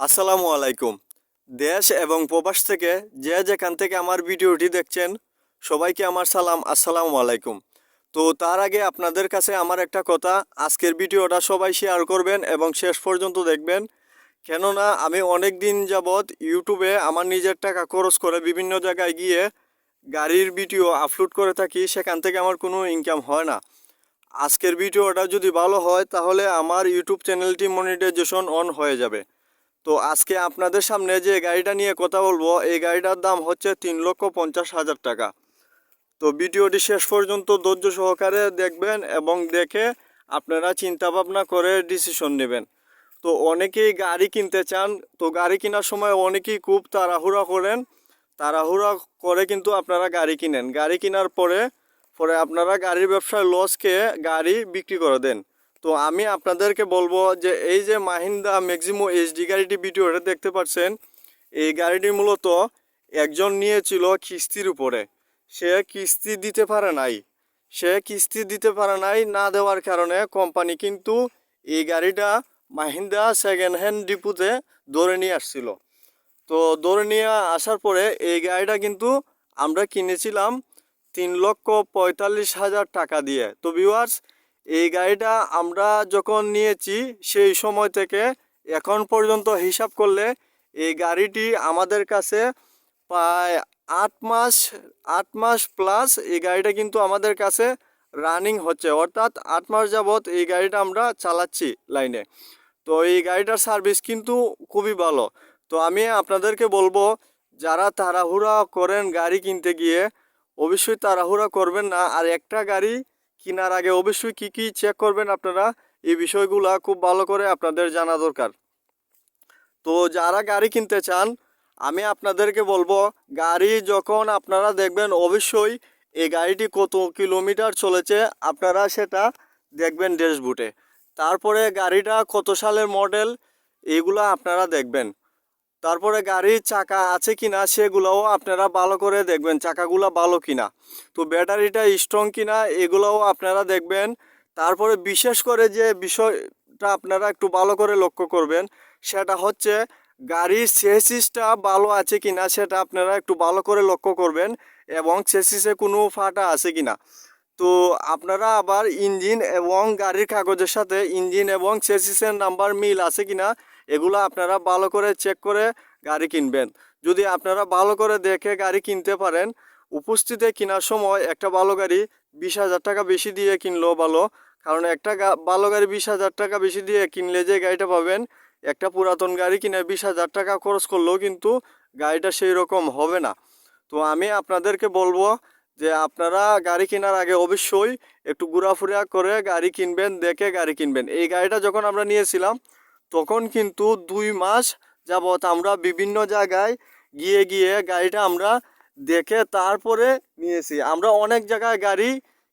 আসসালামু আলাইকুম। দেশ এবং প্রবাস থেকে যে যেখান থেকে আমার ভিডিওটি দেখছেন, সবাইকে আমার সালাম, আসসালামু আলাইকুম। তো তার আগে আপনাদের কাছে আমার একটা কথা, আজকের ভিডিওটা সবাই শেয়ার করবেন এবং শেষ পর্যন্ত দেখবেন। কেননা আমি অনেক দিন যাবৎ ইউটিউবে আমার নিজের টাকা খরচ করে বিভিন্ন জায়গায় গিয়ে গাড়ির ভিডিও আপলোড করে থাকি, সেখান থেকে আমার কোনো ইনকাম হয় না। আজকের ভিডিওটা যদি ভালো হয়, তাহলে আমার ইউটিউব চ্যানেলটি মনিটাইজেশন অন হয়ে যাবে। তো আজকে আপনাদের সামনে যে গাড়িটা নিয়ে কথা বলব, এই গাড়িটার দাম হচ্ছে তিন লক্ষ পঞ্চাশ হাজার টাকা। তো ভিডিওটি শেষ পর্যন্ত ধৈর্য সহকারে দেখবেন এবং দেখে আপনারা চিন্তা ভাবনা করে ডিসিশন নেবেন। তো অনেকেই গাড়ি কিনতে চান, তো গাড়ি কেনার সময় অনেকেই খুব তাড়াহুড়া করেন। তাড়াহুড়া করে কিন্তু আপনারা গাড়ি কিনেন। গাড়ি কেনার পরে পরে আপনারা গাড়ির ব্যবসায় লস খেয়ে গাড়ি বিক্রি করে দেন। তো আমি আপনাদেরকে বলব যে এই যে মাহিন্দা ম্যাক্সিমো এইচডি গাড়িটি ভিডিওটা দেখতে পাচ্ছেন, এই গাড়িটি মূলত একজন নিয়েছিল কিস্তির উপরে। সে কিস্তি দিতে পারে নাই। সে কিস্তি দিতে পারে নাই না দেওয়ার কারণে কোম্পানি কিন্তু এই গাড়িটা মাহিন্দা সেকেন্ড হ্যান্ড ডিপুতে ধরে নিয়ে আসছিল। তো ধরে নিয়ে আসার পরে এই গাড়িটা কিন্তু আমরা কিনেছিলাম তিন লক্ষ পঁয়তাল্লিশ হাজার টাকা দিয়ে। তো ভিউয়ার্স এই গাড়িটা আমরা যখন নিয়েছি সেই সময় থেকে এখন পর্যন্ত হিসাব করলে এই গাড়িটি আমাদের কাছে প্রায় আট মাস আট মাস প্লাস এই গাড়িটা কিন্তু আমাদের কাছে রানিং হচ্ছে। অর্থাৎ আট মাস যাবৎ এই গাড়িটা আমরা চালাচ্ছি লাইনে তো এই গাড়িটার সার্ভিস কিন্তু খুবই ভালো। তো আমি আপনাদেরকে বলব, যারা তাড়াহুড়া করেন গাড়ি কিনতে গিয়ে, অবশ্যই তাড়াহুড়া করবেন না। আর একটা গাড়ি কেনার আগে অবশ্যই কি কি চেক করবেন আপনারা? এই বিষয়গুলা খুব ভালো করে আপনাদের জানা দরকার। তো যারা গাড়ি কিনতে চান, আমি আপনাদেরকে বলব, গাড়ি যখন আপনারা দেখবেন, অবশ্যই এই গাড়িটি কত কিলোমিটার চলেছে, আপনারা সেটা দেখবেন ড্যাশবোর্ডে। তারপরে গাড়িটা কত সালের মডেল, এগুলো আপনারা দেখবেন। তারপরে গাড়ির চাকা আছে কিনা সেগুলোও আপনারা ভালো করে দেখবেন, চাকাগুলো ভালো কিনা। তো ব্যাটারিটা স্ট্রং কিনা এগুলোও আপনারা দেখবেন। তারপরে বিশেষ করে যে বিষয়টা আপনারা একটু ভালো করে লক্ষ্য করবেন, সেটা হচ্ছে গাড়ির সেসিসটা ভালো আছে কিনা সেটা আপনারা একটু ভালো করে লক্ষ্য করবেন এবং চেসিসে কোনো ফাটা আছে কিনা। তো আপনারা আবার ইঞ্জিন এবং গাড়ির কাগজের সাথে ইঞ্জিন এবং সেসিসের নাম্বার মিল আছে কিনা এগুলো আপনারা ভালো করে চেক করে গাড়ি কিনবেন। যদি আপনারা ভালো করে দেখে গাড়ি কিনতে পারেন, উপস্থিতে কেনার সময় একটা ভালো গাড়ি বিশ হাজার টাকা বেশি দিয়ে কিনলেও ভালো, কারণ একটা ভালো গাড়ি বিশ হাজার টাকা বেশি দিয়ে কিনলে যে গাড়িটা পাবেন, একটা পুরাতন গাড়ি কিনে বিশ হাজার টাকা খরচ করলেও কিন্তু গাড়িটা সেই রকম হবে না। তো আমি আপনাদেরকে বলব যে আপনারা গাড়ি কেনার আগে অবশ্যই একটু ঘোরাফেরা করে গাড়ি কিনবেন, দেখে গাড়ি কিনবেন। এই গাড়িটা যখন আমরা নিয়েছিলাম তখন কিন্তু দুই মাস যাবৎ আমরা বিভিন্ন জায়গায় গিয়ে গিয়ে গাড়িটা আমরা দেখে তারপরে নিয়েছি। আমরা অনেক জায়গায় গাড়ি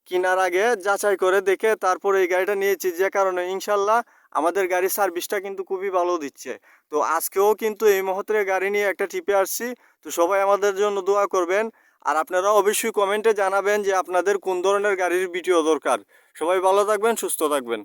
কেনার আগে যাচাই করে দেখে তারপরে এই গাড়িটা নিয়েছি। যে কারণে ইনশাল্লাহ আমাদের গাড়ির সার্ভিসটা কিন্তু খুবই ভালো দিচ্ছে। তো আজকেও কিন্তু এই মুহূর্তে গাড়ি নিয়ে একটা টিপে আসছি। তো সবাই আমাদের জন্য দোয়া করবেন। আর আপনারা অবশ্যই কমেন্টে জানাবেন যে আপনাদের কোন ধরনের গাড়ির ভিডিও দরকার। সবাই ভালো থাকবেন, সুস্থ থাকবেন।